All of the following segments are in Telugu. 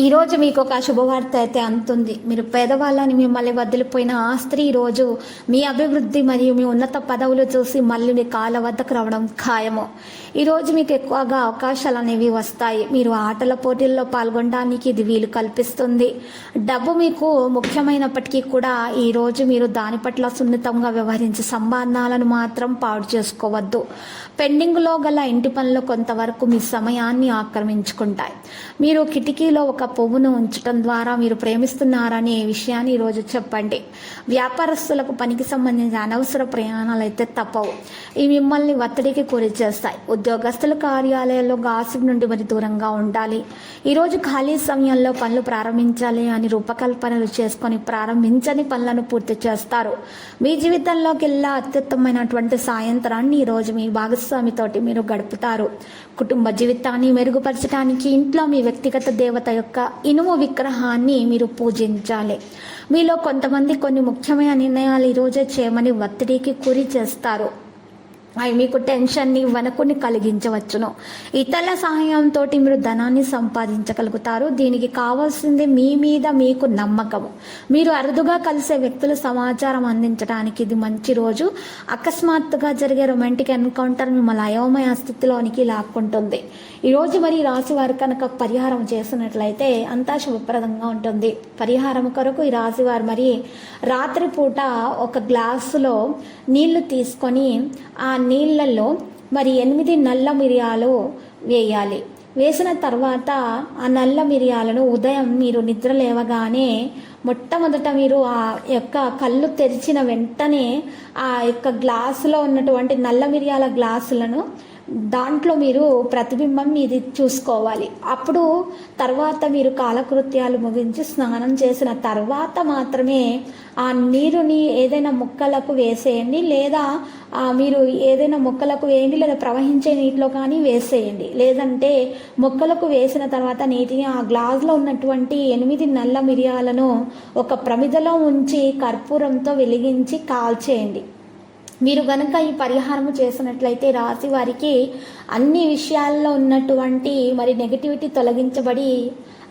ఈరోజు మీకు ఒక శుభవార్త అయితే అందుతుంది. మీరు పేదవాళ్ళని మిమ్మల్ని వదిలిపోయిన ఆ స్త్రీ ఈరోజు రోజు మీ అభివృద్ధి మరియు మీ ఉన్నత పదవులు చూసి మళ్ళీ మీ కాళ్ళ వద్దకు రావడం ఖాయము. ఈరోజు మీకు ఎక్కువగా అవకాశాలు అనేవి వస్తాయి. మీరు ఆటల పోటీల్లో పాల్గొనడానికి ఇది వీలు కల్పిస్తుంది. డబ్బు మీకు ముఖ్యమైనప్పటికీ కూడా ఈ రోజు మీరు దాని పట్ల సున్నితంగా వ్యవహరించే సంబంధాలను మాత్రం పాడు చేసుకోవద్దు. పెండింగ్లో గల ఇంటి పనులు కొంతవరకు మీ సమయాన్ని ఆక్రమించుకుంటాయి. మీరు కిటికీలో ఒక పువ్వును ఉంచటం ద్వారా మీరు ప్రేమిస్తున్నారనే విషయాన్ని ఈరోజు చెప్పండి. వ్యాపారస్తులకు పనికి సంబంధించిన అనవసర ప్రయాణాలు అయితే తప్పవు. ఇవి మిమ్మల్ని ఒత్తిడికి గురి చేస్తాయి. ఉద్యోగస్తుల కార్యాలయాల్లో గాసిప్ నుండి మరి దూరంగా ఉండాలి. ఈరోజు ఖాళీ సమయంలో పనులు ప్రారంభించాలి అని రూపకల్పనలు చేసుకొని ప్రారంభించని పనులను పూర్తి చేస్తారు. మీ జీవితంలోకెల్లా అత్యుత్తమైనటువంటి సాయంత్రాన్ని ఈరోజు మీ భాగస్వామితోటి మీరు గడుపుతారు. కుటుంబ జీవితాన్ని మెరుగుపరచడానికి ఇంట్లో మీ వ్యక్తిగత దేవత యొక్క ఇనుము విగ్రహాన్ని మీరు పూజించాలి. మీలో కొంతమంది కొన్ని ముఖ్యమైన నిర్ణయాలు ఈరోజే చేయమని ఒత్తిడికి గురి చేస్తారు. అవి మీకు టెన్షన్ని వణకుని కలిగించవచ్చును. ఇతరుల సహాయంతో మీరు ధనాన్ని సంపాదించగలుగుతారు. దీనికి కావాల్సింది మీ మీద మీకు నమ్మకము. మీరు అరుదుగా కలిసే వ్యక్తులు సమాచారం అందించడానికి ఇది మంచి రోజు. అకస్మాత్తుగా జరిగే రొమాంటిక్ ఎన్కౌంటర్ మిమ్మల్ని అయోమయ స్థితిలోనికి లాక్కుంటుంది. ఈరోజు మరి ఈ రాశి వారు కనుక పరిహారం చేసినట్లయితే అంతా శుభప్రదంగా ఉంటుంది. పరిహారం కొరకు ఈ రాశి వారు మరి రాత్రిపూట ఒక గ్లాసులో నీళ్ళు తీసుకొని ఆ నీళ్ళల్లో మరి ఎనిమిది నల్ల మిరియాలు వేయాలి. వేసిన తర్వాత ఆ నల్ల మిరియాలను ఉదయం మీరు నిద్ర లేవగానే మొట్టమొదట మీరు ఆ యొక్క కళ్ళు తెరిచిన వెంటనే ఆ యొక్క గ్లాసులో ఉన్నటువంటి నల్ల మిరియాల గ్లాసులను దాంట్లో మీరు ప్రతిబింబం మీది చూసుకోవాలి. అప్పుడు తర్వాత మీరు కాలకృత్యాలు ముగించి స్నానం చేసిన తర్వాత మాత్రమే ఆ నీరుని ఏదైనా మొక్కలకు వేసేయండి లేదా మీరు ఏదైనా మొక్కలకు వేయండి లేదా ప్రవహించే నీటిలో కానీ వేసేయండి. లేదంటే మొక్కలకు వేసిన తర్వాత నీటిని ఆ గ్లాస్లో ఉన్నటువంటి ఎనిమిది నల్ల మిరియాలను ఒక ప్రమిదలో ఉంచి కర్పూరంతో వెలిగించి కాల్చేయండి. మీరు గనక ఈ పరిహారం చేసినట్లయితే రాశి వారికి అన్ని విషయాల్లో ఉన్నటువంటి మరి నెగిటివిటీ తొలగించబడి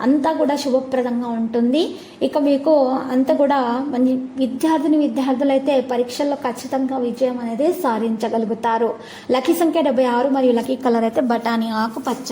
అంతా కూడా శుభప్రదంగా ఉంటుంది. ఇక మీకు అంతా కూడా మంచి విద్యార్థిని విద్యార్థులు అయితే పరీక్షల్లో ఖచ్చితంగా విజయం అనేది సాధించగలుగుతారు. లక్కీ సంఖ్య డెబ్బై ఆరు మరియు లక్కీ కలర్ అయితే బఠానీ ఆకుపచ్చ.